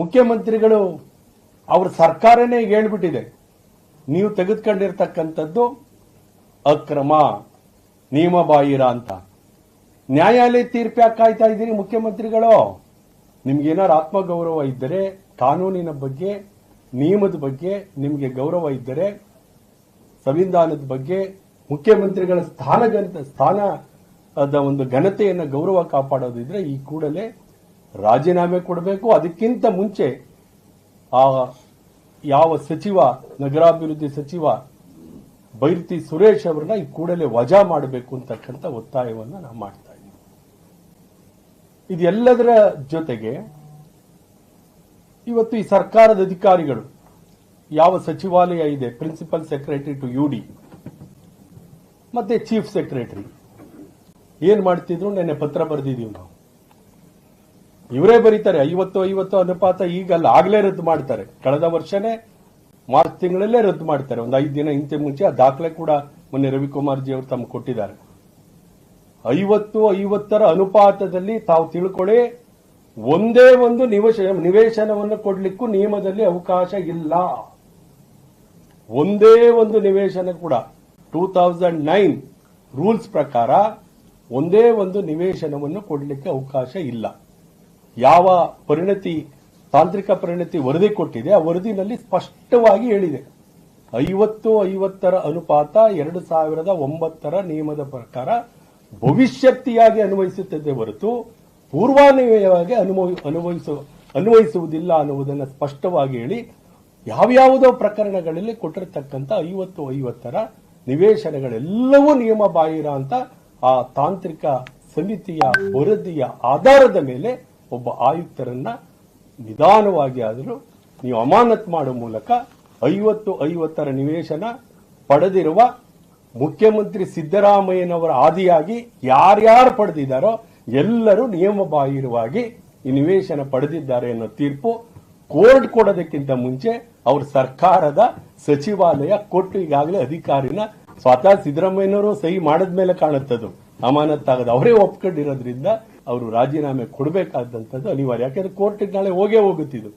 ಮುಖ್ಯಮಂತ್ರಿಗಳು ಅವ್ರ ಸರ್ಕಾರನೇ ಈಗ ಹೇಳ್ಬಿಟ್ಟಿದೆ. ನೀವು ತೆಗೆದುಕೊಂಡಿರ್ತಕ್ಕಂಥದ್ದು ಅಕ್ರಮ ನಿಯಮಬಾಹಿರ ಅಂತ. ನ್ಯಾಯಾಲಯ ತೀರ್ಪು ಯಾಕೆ ಕಾಯ್ತಾ ಇದ್ದೀರಿ ಮುಖ್ಯಮಂತ್ರಿಗಳು? ನಿಮ್ಗೇನಾರು ಆತ್ಮಗೌರವ ಇದ್ದರೆ, ಕಾನೂನಿನ ಬಗ್ಗೆ, ನಿಯಮದ ಬಗ್ಗೆ ನಿಮಗೆ ಗೌರವ ಇದ್ದರೆ, ಸಂವಿಧಾನದ ಬಗ್ಗೆ ಮುಖ್ಯಮಂತ್ರಿಗಳ ಸ್ಥಾನ ಸ್ಥಾನದ ಒಂದು ಘನತೆಯನ್ನು ಗೌರವ ಕಾಪಾಡೋದಿದ್ರೆ ಈ ಕೂಡಲೇ ರಾಜೀನಾಮೆ ಕೊಡಬೇಕು. ಅದಕ್ಕಿಂತ ಮುಂಚೆ ಆ ಯಾವ ಸಚಿವ, ನಗರಾಭಿವೃದ್ಧಿ ಸಚಿವ ಬೈರತಿ ಸುರೇಶ್ ಅವರನ್ನ ಈ ಕೂಡಲೇ ವಜಾ ಮಾಡಬೇಕು ಅಂತಕ್ಕಂಥ ಒತ್ತಾಯವನ್ನ ನಾವು ಮಾಡ್ತಾ ಇದ್ದೀವಿ. ಇದೆಲ್ಲದರ ಜೊತೆಗೆ ಇವತ್ತು ಈ ಸರ್ಕಾರದ ಅಧಿಕಾರಿಗಳು, ಯಾವ ಸಚಿವಾಲಯ ಇದೆ, principal secretary to U D, ಮತ್ತೆ ಚೀಫ್ ಸೆಕ್ರೆಟರಿ, ಏನ್ ಮಾಡ್ತಿದ್ರು? ನೆನ್ನೆ ಪತ್ರ ಬರೆದಿದೀವಿ ನಾವು. ಇವರೇ ಬರೀತಾರೆ, ಐವತ್ತು ಐವತ್ತು ಅನುಪಾತ ಈಗಲ್ಲ, ಆಗ್ಲೇ ರದ್ದು ಮಾಡ್ತಾರೆ. ಕಳೆದ ವರ್ಷನೇ ಮಾರ್ಚ್ ತಿಂಗಳಲ್ಲೇ ರದ್ದು ಮಾಡ್ತಾರೆ. ಒಂದು ಐದು ದಿನ ಹಿಂದೆ ಮುಂಚೆ ಆ ದಾಖಲೆ ಕೂಡ ಮೊನ್ನೆ ರವಿಕುಮಾರ್ ಜಿ ಅವರು ತಮ್ಗೆ ಕೊಟ್ಟಿದ್ದಾರೆ. ಐವತ್ತು, ಐವತ್ತರ ಅನುಪಾತದಲ್ಲಿ ತಾವು ತಿಳ್ಕೊಳ್ಳಿ, ಒಂದೇ ಒಂದು ನಿವೇಶ, ನಿವೇಶನವನ್ನು ಕೊಡ್ಲಿಕ್ಕೂ ನಿಯಮದಲ್ಲಿ ಅವಕಾಶ ಇಲ್ಲ. ಒಂದೇ ಒಂದು ನಿವೇಶನ ಕೂಡ. ಟೂ ತೌಸಂಡ್ ನೈನ್ ರೂಲ್ಸ್ ಪ್ರಕಾರ ಒಂದೇ ಒಂದು ನಿವೇಶನವನ್ನು ಕೊಡಲಿಕ್ಕೆ ಅವಕಾಶ ಇಲ್ಲ. ಯಾವ ಪರಿಣತಿ, ತಾಂತ್ರಿಕ ಪರಿಣತಿ ವರದಿ ಕೊಟ್ಟಿದೆ, ಆ ವರದಿನಲ್ಲಿ ಸ್ಪಷ್ಟವಾಗಿ ಹೇಳಿದೆ. ಐವತ್ತು ಐವತ್ತರ ಅನುಪಾತ ಎರಡು ಸಾವಿರದ ಒಂಬತ್ತರ ನಿಯಮದ ಪ್ರಕಾರ ಭವಿಷ್ಯತ್ತಿಯಾಗಿ ಅನ್ವಯಿಸುತ್ತದೆ ಹೊರತು ಪೂರ್ವಾನ್ವಯವಾಗಿ ಅನುಭವಿ ಅನುಭವಿಸು ಅನ್ವಯಿಸುವುದಿಲ್ಲ ಅನ್ನುವುದನ್ನು ಸ್ಪಷ್ಟವಾಗಿ ಹೇಳಿ ಯಾವ್ಯಾವುದೋ ಪ್ರಕರಣಗಳಲ್ಲಿ ಕೊಟ್ಟಿರತಕ್ಕಂಥ ಐವತ್ತು ಐವತ್ತರ ನಿವೇಶನಗಳೆಲ್ಲವೂ ನಿಯಮ ಬಾಹಿರ ಅಂತ ಆ ತಾಂತ್ರಿಕ ಸಮಿತಿಯ ವರದಿಯ ಆಧಾರದ ಮೇಲೆ ಒಬ್ಬ ಆಯುಕ್ತರನ್ನ ನಿಧಾನವಾಗಿ ಆದರೂ ನೀವು ಅಮಾನತ್ ಮಾಡೋ ಮೂಲಕ ಐವತ್ತು ಐವತ್ತರ ನಿವೇಶನ ಪಡೆದಿರುವ ಮುಖ್ಯಮಂತ್ರಿ ಸಿದ್ದರಾಮಯ್ಯನವರ ಆದಿಯಾಗಿ ಯಾರ್ಯಾರು ಪಡೆದಿದ್ದಾರೋ ಎಲ್ಲರೂ ನಿಯಮಬಾಹಿರವಾಗಿ ಈ ನಿವೇಶನ ಪಡೆದಿದ್ದಾರೆ ಅನ್ನೋ ತೀರ್ಪು ಕೋರ್ಟ್ ಕೊಡೋದಕ್ಕಿಂತ ಮುಂಚೆ ಅವ್ರ ಸರ್ಕಾರದ ಸಚಿವಾಲಯ ಕೊಟ್ಟು ಈಗಾಗಲೇ ಅಧಿಕಾರಿನ ಸ್ವತಃ ಸಿದ್ದರಾಮಯ್ಯನವರು ಸಹಿ ಮಾಡಿದ್ಮೇಲೆ ಕಾಣುತ್ತದು ಅಮಾನತ್ತಾಗದು ಅವರೇ ಒಪ್ಕೊಂಡಿರೋದ್ರಿಂದ ಅವರು ರಾಜೀನಾಮೆ ಕೊಡಬೇಕಾದಂಥದ್ದು ಅನಿವಾರ್ಯ. ಯಾಕೆಂದ್ರೆ ಕೋರ್ಟಿಗೆ ನಾಳೆ ಹೋಗೇ ಹೋಗುತ್ತಿದ್ದು